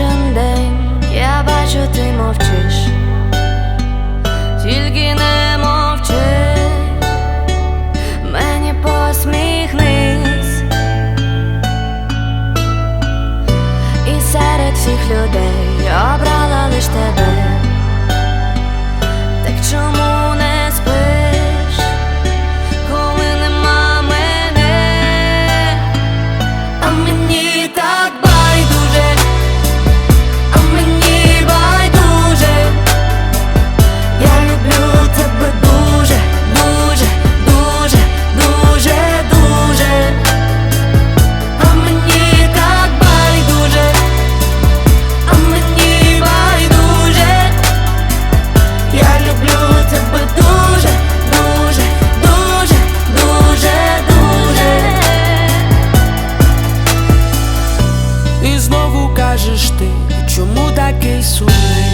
Кожен день. Я бачу, ти мовчиш, тільки не мовчи, мені посміхнись, і серед всіх людей я обрала лиш тебе. Так чому знову кажеш ти, чому такий сумний?